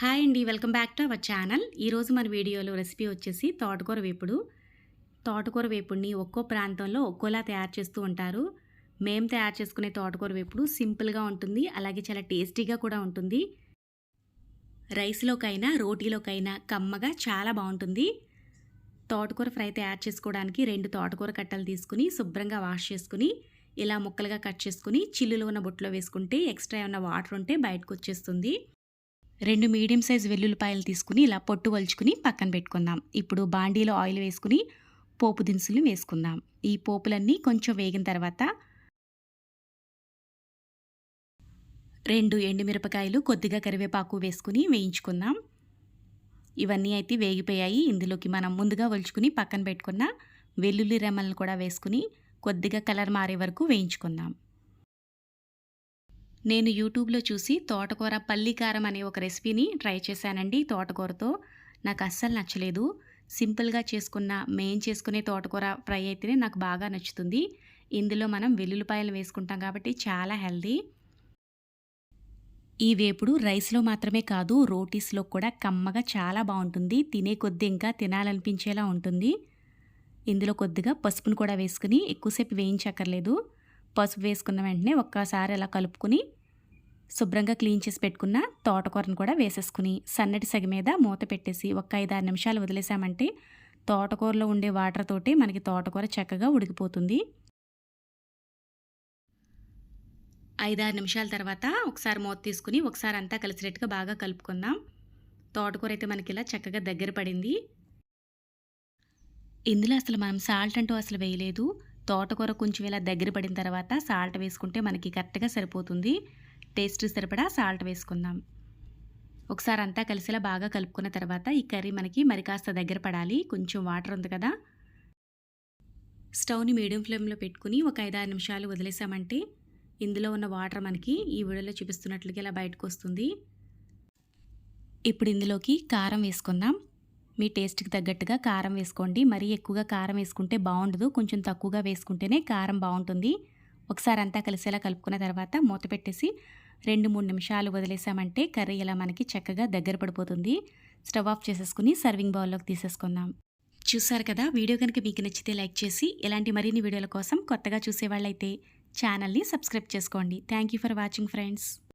Hi అండి welcome back to our channel. ఈరోజు మన వీడియోలో రెసిపీ వచ్చేసి తోటకూర వేపుడు. తోటకూర వేపుడిని ఒక్కో ప్రాంతంలో ఒక్కోలా తయారు చేస్తూ ఉంటారు. మేము తయారు చేసుకునే తోటకూర వేపుడు సింపుల్గా ఉంటుంది అలాగే చాలా టేస్టీగా కూడా ఉంటుంది. రైస్లోకైనా రోటీలోకైనా కమ్మగా చాలా బాగుంటుంది. తోటకూర ఫ్రై తయారు చేసుకోవడానికి రెండు తోటకూర కట్టలు తీసుకుని శుభ్రంగా వాష్ చేసుకుని ఇలా ముక్కలుగా కట్ చేసుకుని చిల్లులో ఉన్న బుట్టలో వేసుకుంటే ఎక్స్ట్రా ఏమైనా వాటర్ ఉంటే బయటకు వచ్చేస్తుంది. రెండు మీడియం సైజ్ వెల్లుల్లిపాయలు తీసుకుని ఇలా పొట్టు వలుచుకుని పక్కన పెట్టుకుందాం. ఇప్పుడు బాండీలో ఆయిల్ వేసుకుని పోపు దినుసులు వేసుకుందాం. ఈ పోపులన్నీ కొంచెం వేగిన తర్వాత రెండు ఎండుమిరపకాయలు కొద్దిగా కరివేపాకు వేసుకుని వేయించుకుందాం. ఇవన్నీ అయితే వేగిపోయాయి. ఇందులోకి మనం ముందుగా వలుచుకుని పక్కన పెట్టుకున్న వెల్లుల్లి రెమ్మలను కూడా వేసుకుని కొద్దిగా కలర్ మారే వరకు వేయించుకుందాం. నేను యూట్యూబ్లో చూసి తోటకూర పల్లికారం అనే ఒక రెసిపీని ట్రై చేశానండి తోటకూరతో. నాకు అస్సలు నచ్చలేదు. సింపుల్గా చేసుకున్న మేం చేసుకునే తోటకూర ఫ్రై అయితేనే నాకు బాగా నచ్చుతుంది. ఇందులో మనం వెల్లుల్లిపాయలు వేసుకుంటాం కాబట్టి చాలా హెల్దీ. ఈ వేపుడు రైస్లో మాత్రమే కాదు రోటీస్లో కూడా కమ్మగా చాలా బాగుంటుంది. తినే కొద్ది ఇంకా తినాలనిపించేలా ఉంటుంది. ఇందులో కొద్దిగా పసుపును కూడా వేసుకుని ఎక్కువసేపు వేయించక్కర్లేదు. పసుపు వేసుకున్న వెంటనే ఒక్కసారి అలా కలుపుకుని శుభ్రంగా క్లీన్ చేసి పెట్టుకున్న తోటకూరను కూడా వేసేసుకుని సన్నటి సగ మీద మూత పెట్టేసి ఒక ఐదారు నిమిషాలు వదిలేసామంటే తోటకూరలో ఉండే వాటర్ తోటి మనకి తోటకూర చక్కగా ఉడికిపోతుంది. ఐదారు నిమిషాల తర్వాత ఒకసారి మూత తీసుకుని ఒకసారి అంతా కలిసినట్టుగా బాగా కలుపుకుందాం. తోటకూర అయితే మనకి ఇలా చక్కగా దగ్గర పడింది. ఇందులో అసలు మనం సాల్ట్ అంటూ అసలు వేయలేదు. తోటకూర కొంచెం ఇలా దగ్గర పడిన తర్వాత సాల్ట్ వేసుకుంటే మనకి కరెక్ట్గా సరిపోతుంది. టేస్ట్ సరిపడా సాల్ట్ వేసుకుందాం. ఒకసారి అంతా కలిసేలా బాగా కలుపుకున్న తర్వాత ఈ కర్రీ మనకి మరి కాస్త దగ్గర పడాలి. కొంచెం వాటర్ ఉంది కదా. స్టవ్ని మీడియం ఫ్లేమ్లో పెట్టుకుని ఒక ఐదారు నిమిషాలు వదిలేసామంటే ఇందులో ఉన్న వాటర్ మనకి ఈ వీడియోలో చూపిస్తున్నట్లుగా ఇలా బయటకు వస్తుంది. ఇప్పుడు ఇందులోకి కారం వేసుకుందాం. మీ టేస్ట్కి తగ్గట్టుగా కారం వేసుకోండి. మరీ ఎక్కువగా కారం వేసుకుంటే బాగుండదు. కొంచెం తక్కువగా వేసుకుంటేనే కారం బాగుంటుంది. ఒకసారి అంతా కలిసేలా కలుపుకున్న తర్వాత మూత పెట్టేసి రెండు మూడు నిమిషాలు వదిలేసామంటే కర్రీ ఇలా మనకి చక్కగా దగ్గర పడిపోతుంది. స్టవ్ ఆఫ్ చేసేసుకుని సర్వింగ్ బౌల్లోకి తీసేసుకుందాం. చూసారు కదా వీడియో కనుక మీకు నచ్చితే లైక్ చేసి ఇలాంటి మరిన్ని వీడియోల కోసం కొత్తగా చూసేవాళ్ళైతే ఛానల్ని సబ్స్క్రైబ్ చేసుకోండి. Thank you for watching friends.